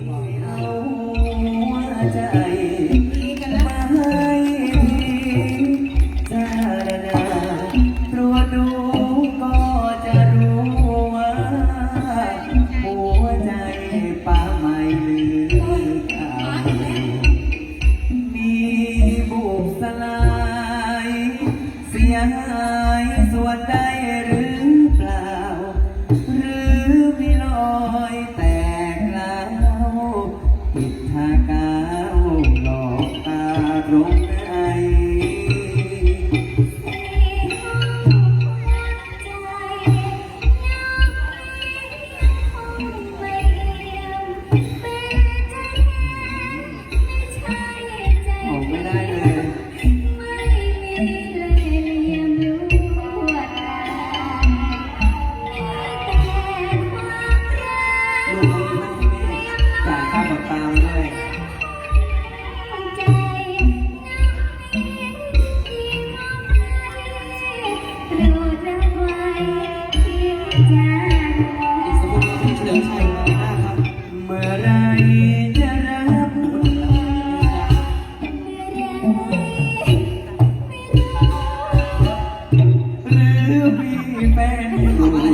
สลายเสียหายส่วนใดหรือเปล่า หรือมีรอยแต รง ไรจะรับหรือมีแฟนอยู่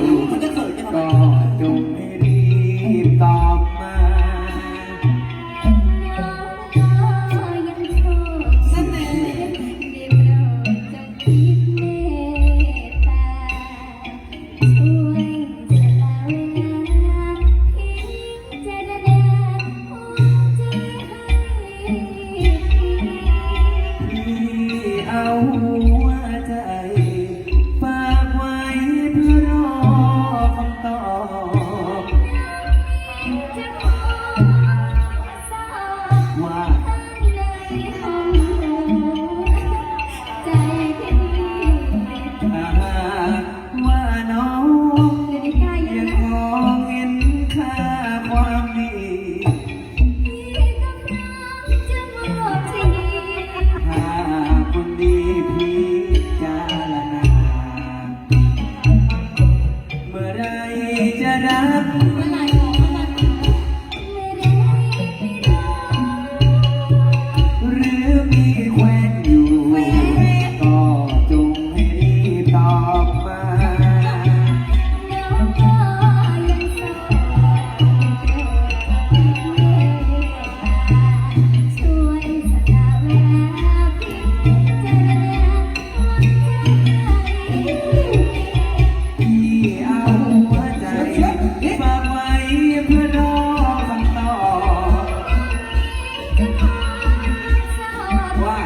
ว่า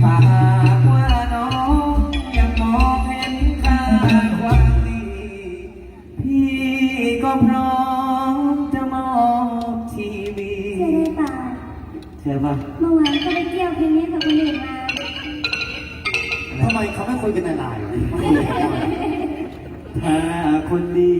ถ้าหากว่าน้องยังมองเห็นค่าความดี พี่ก็พร้อมจะมอบชีวิตเชื่อป่ะเมื่อวานก็ไปเที่ยวเพลงนี้กับคนอื่นมาทำไมเขาไม่คุยกันในไลน์วะถ้าคนดี